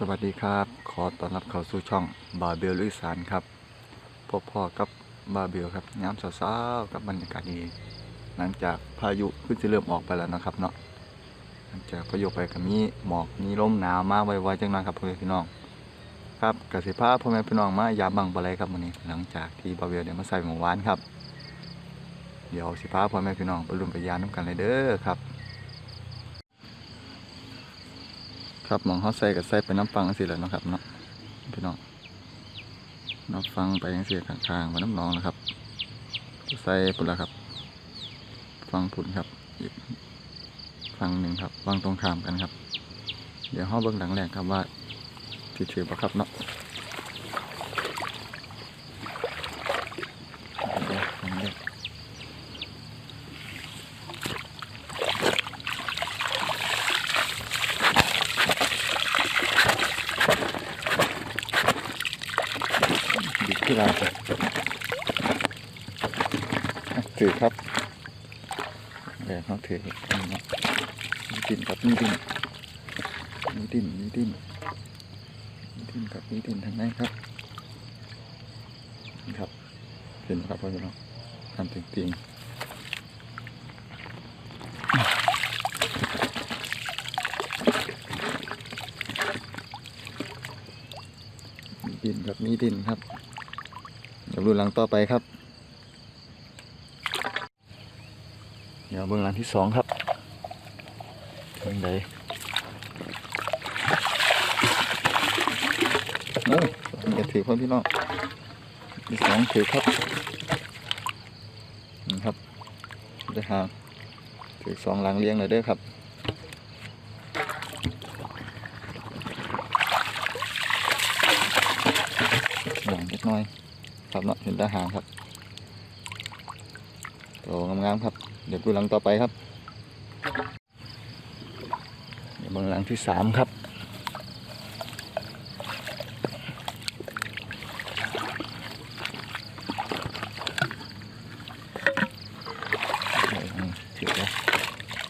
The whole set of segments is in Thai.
สวัสดีครับ ขอต้อนรับเข้าสู่ช่องบาเบลลุยสานครับพบพ่อกับบาเบลครับยามเช้าๆกับบรรยากาศดี หลังจากพายุขึ้นจะเริ่มออกไปแล้วนะครับเนาะหลังจากพายุไปก็มีหมอกมีลมหนาวมากไวๆจังนะครับพ่อแม่พี่น้อง ครับกสิภาพ่อแม่พี่น้องมายาบังบะไรครับวันนี้ หลังจากที่บาเบลเนี่ยวมาใส่หมูหวานครับ เดี๋ยวสิพาพ่อแม่พี่น้องไปรุ่นไปยานน้ำกันเลยเด้อครับ ครับหมองเขาใส่กับใส่ไปน้ำฟังสิแหล้วนะครับเนาะพี่น้องน้ำฟังไปยังเสียข้างๆมาน้ำหนองนะครับใส่ปุ่นละครับ ฟังผุนครับฟังหนึ่งครับฟังตรงข้ามกันครับ เดี๋ยวห้อเบื้องหลังแรกครับว่าที่ถือปะครับเนาะเดี๋ยวหลังแรก ดิบ ที่เราจะถือครับเดี๋ยวเขาถือนี่ดินครับมีดินมีดินมีดินมีดินครับมีดินทางไหนครับครับเห็นครับพ่อพี่น้องทำจริงๆมีดินครับมีดินครับ เดี๋ยวดูหลังต่อไปครับ เดี๋ยวเบื้องหลังที่สองครับทางใดโอ้ยอย่าถือเพ่อพี่น้องที่สองถือครับนี่ครับได้หางถือสองหลังเลี้ยงเลยเด้อครับหลังเล็กน้อย ครับเนาะเห็นทหารครับโตงามๆครับ เดี๋ยวดูหลังต่อไปครับเดี๋ยวบางหลังที่สามครับ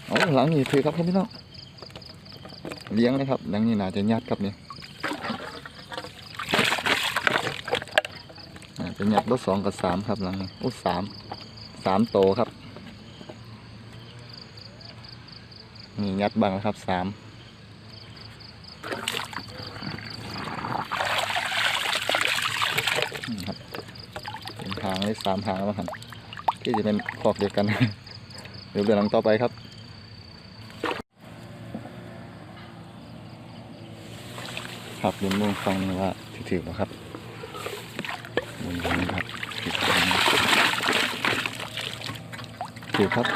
โอ้หลังนี้ถือครับพี่น้องเลี้ยงเลยครับหลังนี้น่าจะยัดครับเนี่ย อ่าเป็นยักษ์รถสองกับสามครับหลังนี้โอ้สามสามโตครับนี่ยัดบังแล้วครับสามครับเป็นทางเลยสามทางแล้วครับที่จะเป็นคอกเดียวกันเดี๋ยวเรื่องหลังต่อไปครับครับเรียนมุ่งฟังนะว่าถือๆนะครับ มุมนี้ครับถือถือครับ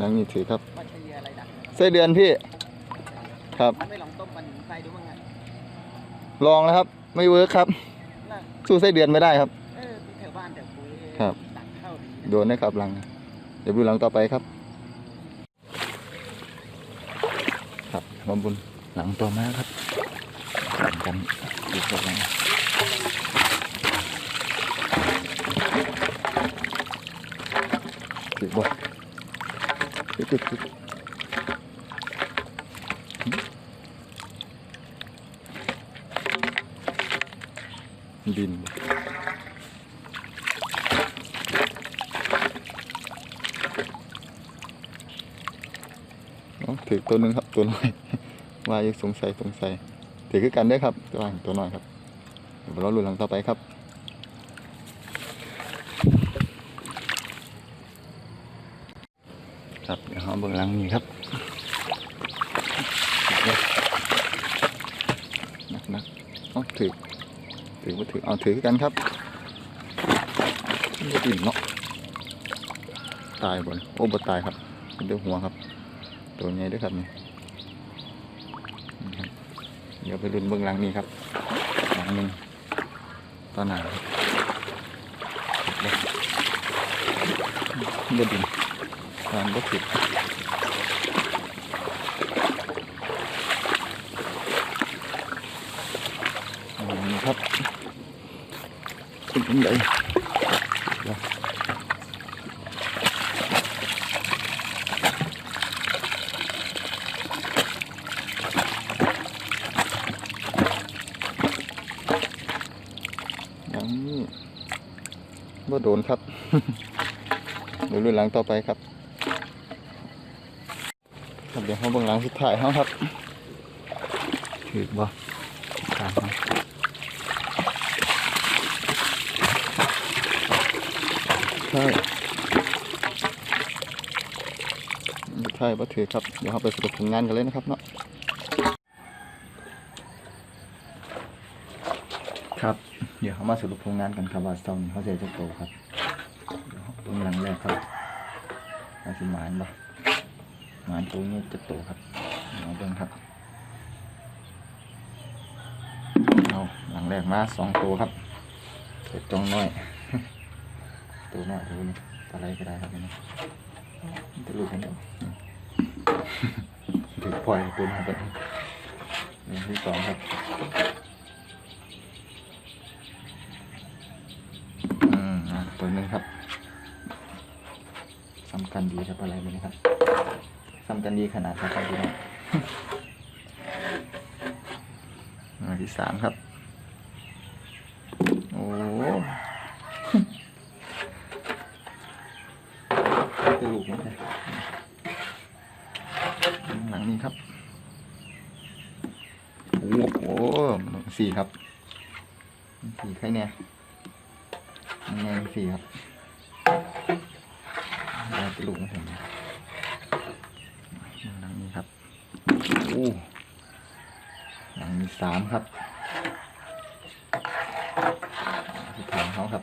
นั่งนี่ถือครับไส้เดือนพี่ ครับไม่ลองต้มมันใส่ดูมั้งไงลองแล้วครับ ไม่เวิร์คครับ สู้ไส้เดือนไม่ได้ครับครับโดนนะครับหลัง เดี๋ยวดูหลังต่อไปครับ ครับมาบุญหลังต่อมาครับแข่งกันดูกับหลัง ถือบ่ถือถือถือดินถือตัวหนึ่งครับตัวน้อยว่ายังสงสัยสงสัยถือคือกันได้ครับตัวอ่งตัวน้อยครับเดี๋ยวเราลุ้นหลังต่อไปครับ ครับเดี๋ยวเราเบื้องหลังนี้ครับนักนักเอาถือถือว่าถือเอาถือกันครับไม่ติ่เนาะตายบนโอ้บ่ตายครับเป็นเดือหัวครับ ตัวใหญ่ด้วยครับนี่นี่ครับเดี๋ยวไปรุนเบื้องหลังนี่ครับหลังหนึ่งตอนหนาครับบดิน นอนก็ผิดนี่ครับขึ้นขึ้นเลยยังบ่โดนครับ ดูรุ่นหลังต่อไปครับ ครับเดี๋ยวเขาเบื้องหลังสุดท้ายเขาครับถือบ่ตามมาใช่สุดท้ายบ่ถือครับ เดี๋ยวเขาไปสรุปผลงานกันเลยนะครับเนาะครับ เดี๋ยวเขามาสรุปผลงานกันครับว่าซานี้เขาจะจะโตครับเดี๋ยวเบื้องหลังแรกครับอาสิมานบ่ หมานตัวนี้จะโตครับเอาเบิ่งครับเอาหลังแรกมาสองตัวครับเจ็ดจองน้อย ตัวน้อยตัวนี้อะไรก็ได้ครับนนี้จะลูกกันเดียวอืมถือปล่อยตัวน้อยไปนี่ที่สองครับอืมอะตัวนึงครับสำคัญดีครับอะไรเลยนะครับ สำคัญดีขนาดครับพี่น้องอันที่สามครับ โอ้กระดูกมันเลยหลังนี้ครับ โอ้โหสี่ครับสี่ใครเนี่ยยังไงสี่ครับได้กระดูกมาถึงหลังนี้ครับโอ้หลังนี้สามครับที่ทางเขาครับ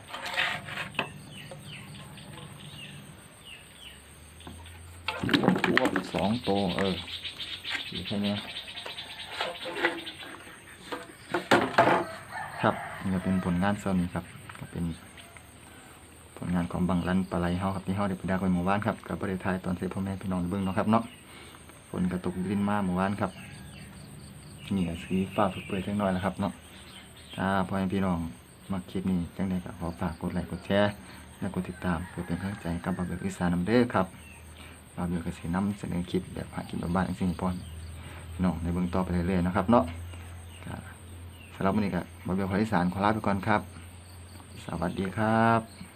อ้วกสองโตวเออสี่แค่นี้ครับนี่เป็นผลงานเซานี้ครับ ก็เป็นผลงานของบังลันปลาไหลเฮาครับที่เฮาได้ไปดักไว้หมู่บ้านครับกับประเทศไทยตอนเสร็จพ่อแม่พี่น้องเบิ่งเนาะครับเนาะ ฝนกระตกดินมาหมู่บ้านครับนี่ก็สีฟ้าเปื่อยๆจังน้อยแล้วครับเนาะถ้าพ่อแม่พี่น้องมาคลิปนี้จังไดก็ขอฝากกดไลค์กดแชร์และกดติดตามเพื่อเป็นกำลังใจกับบาเบิลอีสานนำเด้อครับบาเบิลก็สินำเสนอคลิปแบบหากินบ้านๆจังซี่ให้พ่อน้องในเบิ่งต่อไปเรื่อยๆนะครับเนาะสำหรับวันนี้ก็บาเบิลภาคอีสานขอลาไปก่อนครับ สวัสดีครับ